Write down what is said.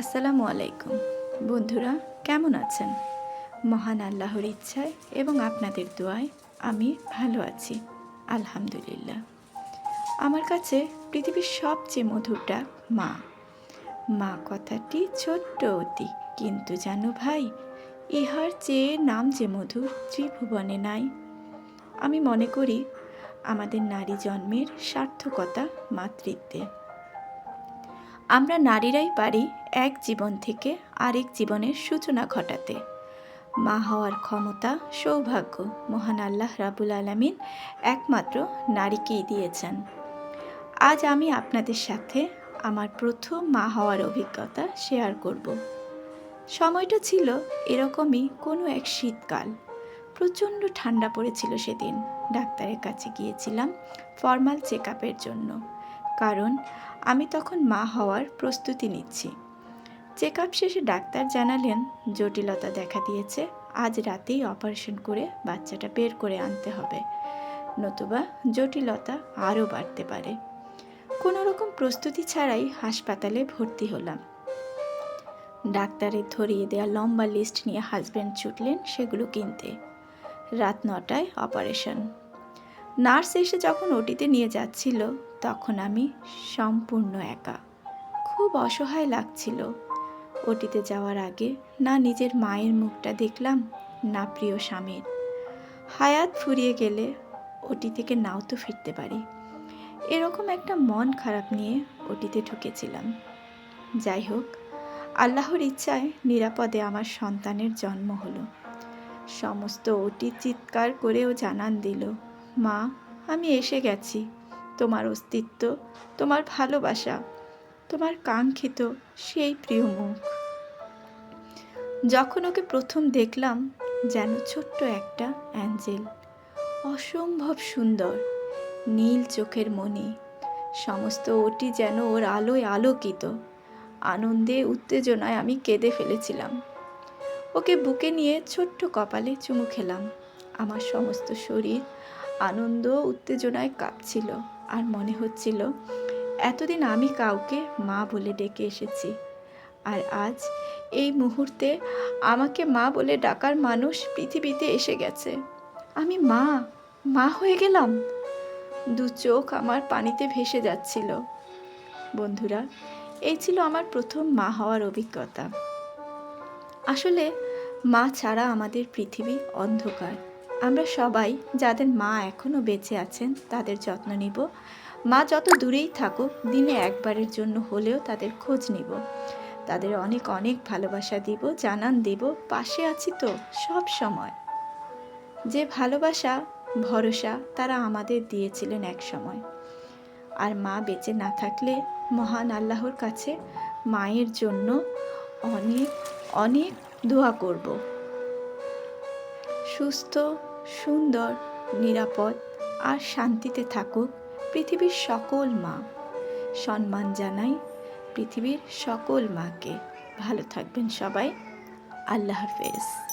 আসসালামু আলাইকুম। বন্ধুরা, কেমন আছেন? মহান আল্লাহর ইচ্ছায় এবং আপনাদের দোয়ায় আমি ভালো আছি, আলহামদুলিল্লাহ। আমার কাছে পৃথিবীর সবচেয়ে মধুর ডাক মা। মা কথাটি ছোট্ট অতি, কিন্তু জানো ভাই, ইহার চেয়ে নাম যে মধুর ত্রিভুবনে নাই। আমি মনে করি, আমাদের নারী জন্মের সার্থকতা মাতৃত্বে আমরা নারীরাই পারি এক জীবন থেকে আরেক জীবনের সূচনা ঘটাতে। মা হওয়ার ক্ষমতা, সৌভাগ্য মহান আল্লাহ রাবুল আলমিন একমাত্র নারীকেই দিয়েছেন। আজ আমি আপনাদের সাথে আমার প্রথম মা হওয়ার অভিজ্ঞতা শেয়ার করব। সময়টা ছিল এরকমই কোনো এক শীতকাল। প্রচণ্ড ঠান্ডা পড়েছিল সেদিন। ডাক্তারের কাছে গিয়েছিলাম ফর্মাল চেক আপের জন্য। কারণ আমি তখন মা হওয়ার প্রস্তুতি নিচ্ছি। চেক আপ শেষে ডাক্তার জানালেন, জটিলতা দেখা দিয়েছে, আজ রাতেই অপারেশন করে বাচ্চাটা বের করে আনতে হবে। নতুবা জটিলতা আরও বাড়তে পারে। কোনো রকম প্রস্তুতি ছাড়াই হাসপাতালে ভর্তি হলাম। ডাক্তারের ধরিয়ে দেওয়া লম্বা লিস্ট নিয়ে হাজব্যান্ড ছুটলেন সেগুলো কিনতে। রাত নটায় অপারেশন। নার্স এসে যখন ওটিতে নিয়ে যাচ্ছিল, তখন আমি সম্পূর্ণ একা। খুব অসহায় লাগছিল। ওটিতে যাওয়ার আগে না নিজের মায়ের মুখটা দেখলাম, না প্রিয় স্বামীর। হায়াত ফুরিয়ে গেলে ওটি থেকে নাও তো ফিরতে পারি। এরকম একটা মন খারাপ নিয়ে ওটিতে ঢুকেছিলাম। যাই হোক, আল্লাহর ইচ্ছায় নিরাপদে আমার সন্তানের জন্ম হলো। সমস্ত ওটি চিৎকার করেও জানান দিল মা, আমি এসে গেছি। তোমার অস্তিত্ব, তোমার ভালোবাসা, তোমার কাঙ্ক্ষিত সেই প্রিয় মুখ। যখন ওকে প্রথম দেখলাম, যেন ছোট্ট একটা অ্যাঞ্জেল। অসম্ভব সুন্দর, নীল চোখের মণি। সমস্ত ওটি যেন ওর আলোয় আলোকিত। আনন্দে, উত্তেজনায় আমি কেঁদে ফেলেছিলাম। ওকে বুকে নিয়ে ছোট্ট কপালে চুমু খেলাম। আমার সমস্ত শরীর আনন্দ উত্তেজনায় কাঁপছিল আর মনে হচ্ছিল, এতদিন আমি কাউকে মা বলে ডেকে এসেছি আর আজ এই মুহূর্তে আমাকে মা বলে ডাকার মানুষ পৃথিবীতে এসে গেছে। আমি মা মা হয়ে গেলাম? দু চোখ আমার পানিতে ভেসে যাচ্ছিল। বন্ধুরা, এই ছিল আমার প্রথম মা হওয়ার অভিজ্ঞতা। আসলে মা ছাড়া আমাদের পৃথিবী অন্ধকার। আমরা সবাই যাদের মা এখনও বেঁচে আছেন, তাদের যত্ন নিব। মা যত দূরেই থাকুক, দিনে একবারের জন্য হলেও তাদের খোঁজ নিব। তাদের অনেক অনেক ভালোবাসা দিব, জানান দিব, পাশে আছি তো সব সময়। যে ভালোবাসা, ভরসা তারা আমাদের দিয়েছিলেন এক সময়। আর মা বেঁচে না থাকলে মহান আল্লাহর কাছে মায়ের জন্য অনেক অনেক দোয়া করব। সুস্থ সুন্দর, নিরাপদ আর শান্তিতে থাকুক পৃথিবীর সকল মা। সম্মান জানাই পৃথিবীর সকল মাকে। ভালো থাকবেন সবাই। আল্লাহ হাফেজ।